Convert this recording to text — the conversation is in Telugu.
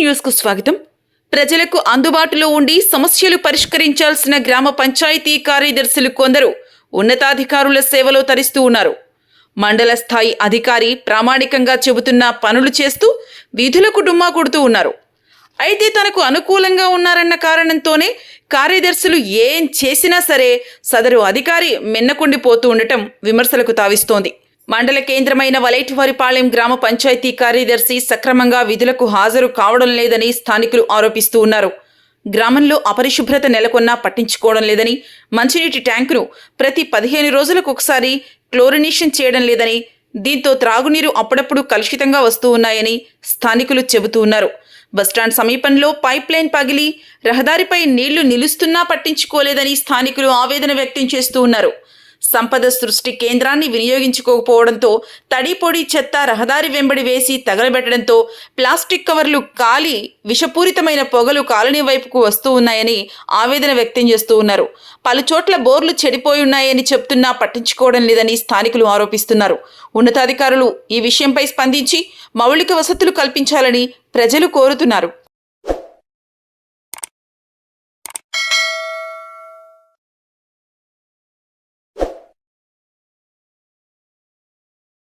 న్యూస్కు స్వాగతం. ప్రజలకు అందుబాటులో ఉండి సమస్యలు పరిష్కరించాల్సిన గ్రామ పంచాయతీ కార్యదర్శులు కొందరు ఉన్నతాధికారుల సేవలో తరిస్తూ ఉన్నారు. మండల స్థాయి అధికారి ప్రామాణికంగా చెబుతున్న పనులు చేస్తూ వీధులకు డుమ్మా కొడుతూ ఉన్నారు. అయితే తనకు అనుకూలంగా ఉన్నారన్న కారణంతోనే కార్యదర్శులు ఏం చేసినా సరే సదరు అధికారి మిన్నకుండిపోతూ ఉండటం విమర్శలకు తావిస్తోంది. మండల కేంద్రమైన వలైటివారిపాలెం గ్రామ పంచాయతీ కార్యదర్శి సక్రమంగా విధులకు హాజరు కావడం లేదని స్థానికులు ఆరోపిస్తూ ఉన్నారు. గ్రామంలో అపరిశుభ్రత నెలకొన్నా పట్టించుకోవడం లేదని మంచినీటి ట్యాంకును ప్రతి పదిహేను రోజులకు ఒకసారి క్లోరినేషన్ చేయడం లేదని దీంతో త్రాగునీరు అప్పుడప్పుడు కలుషితంగా వస్తూ ఉన్నాయని స్థానికులు చెబుతూ ఉన్నారు. బస్టాండ్ సమీపంలో పైప్ లైన్ పగిలి రహదారిపై నీళ్ళు నిలుస్తున్నా పట్టించుకోలేదని స్థానికులు ఆవేదన వ్యక్తం చేస్తూ ఉన్నారు. సంపద సృష్టి కేంద్రాన్ని వినియోగించుకోకపోవడంతో తడిపొడి చెత్త రహదారి వెంబడి వేసి తగలబెట్టడంతో ప్లాస్టిక్ కవర్లు కాలి విషపూరితమైన పొగలు కాలనీ వైపుకు వస్తూ ఉన్నాయని ఆవేదన వ్యక్తం చేస్తూ ఉన్నారు. పలుచోట్ల బోర్లు చెడిపోయి ఉన్నాయని చెప్తున్నా పట్టించుకోవడం లేదని స్థానికులు ఆరోపిస్తున్నారు. ఉన్నతాధికారులు ఈ విషయంపై స్పందించి మౌలిక వసతులు కల్పించాలని ప్రజలు కోరుతున్నారు.